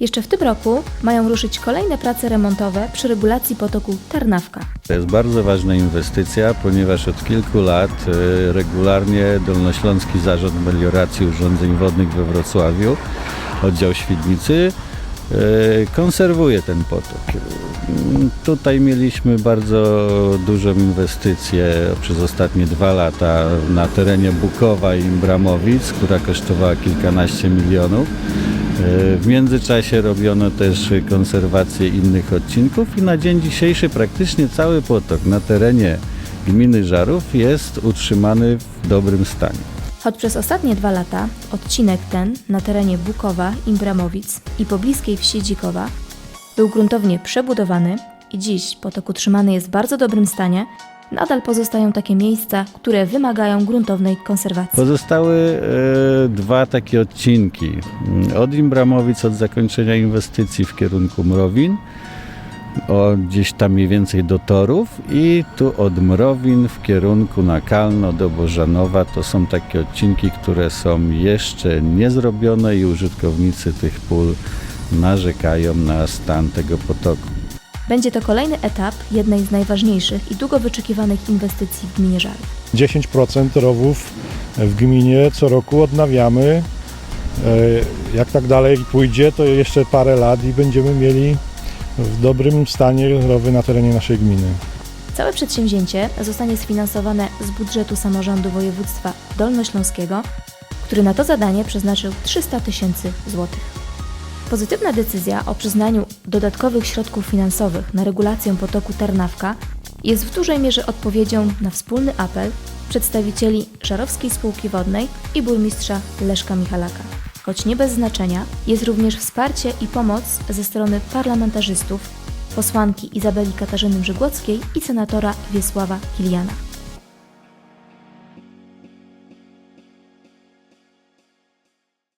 Jeszcze w tym roku mają ruszyć kolejne prace remontowe przy regulacji potoku Tarnawka. To jest bardzo ważna inwestycja, ponieważ od kilku lat e, regularnie Dolnośląski Zarząd Melioracji Urządzeń Wodnych we Wrocławiu, oddział Świdnicy, e, konserwuje ten potok. Tutaj mieliśmy bardzo dużą inwestycję przez ostatnie dwa lata na terenie Bukowa i Bramowic, która kosztowała kilkanaście milionów. E, W międzyczasie robiono też konserwację innych odcinków i na dzień dzisiejszy praktycznie cały potok na terenie gminy Żarów jest utrzymany w dobrym stanie. Choć przez ostatnie dwa lata odcinek ten na terenie Bukowa, Imbramowic i pobliskiej wsi Dzikowa był gruntownie przebudowany i dziś potok utrzymany jest w bardzo dobrym stanie, nadal pozostają takie miejsca, które wymagają gruntownej konserwacji. Pozostały e, dwa takie odcinki. Mm, Od Imbramowic, od zakończenia inwestycji w kierunku Mrowin, o, gdzieś tam mniej więcej do Torów i tu od Mrowin w kierunku na Kalno do Bożanowa. To są takie odcinki, które są jeszcze niezrobione i użytkownicy tych pól narzekają na stan tego potoku. Będzie to kolejny etap jednej z najważniejszych i długo wyczekiwanych inwestycji w gminie Żarów. 10% rowów w gminie co roku odnawiamy. E, Jak tak dalej pójdzie, to jeszcze parę lat i będziemy mieli w dobrym stanie rowy na terenie naszej gminy. Całe przedsięwzięcie zostanie sfinansowane z budżetu samorządu województwa dolnośląskiego, który na to zadanie przeznaczył 300 tysięcy złotych. Pozytywna decyzja o przyznaniu dodatkowych środków finansowych na regulację potoku Tarnawka jest w dużej mierze odpowiedzią na wspólny apel przedstawicieli Żarowskiej Spółki Wodnej i burmistrza Leszka Michalaka. Choć nie bez znaczenia, jest również wsparcie i pomoc ze strony parlamentarzystów, posłanki Izabeli Katarzyny Brzegłockiej i senatora Wiesława Kiliana.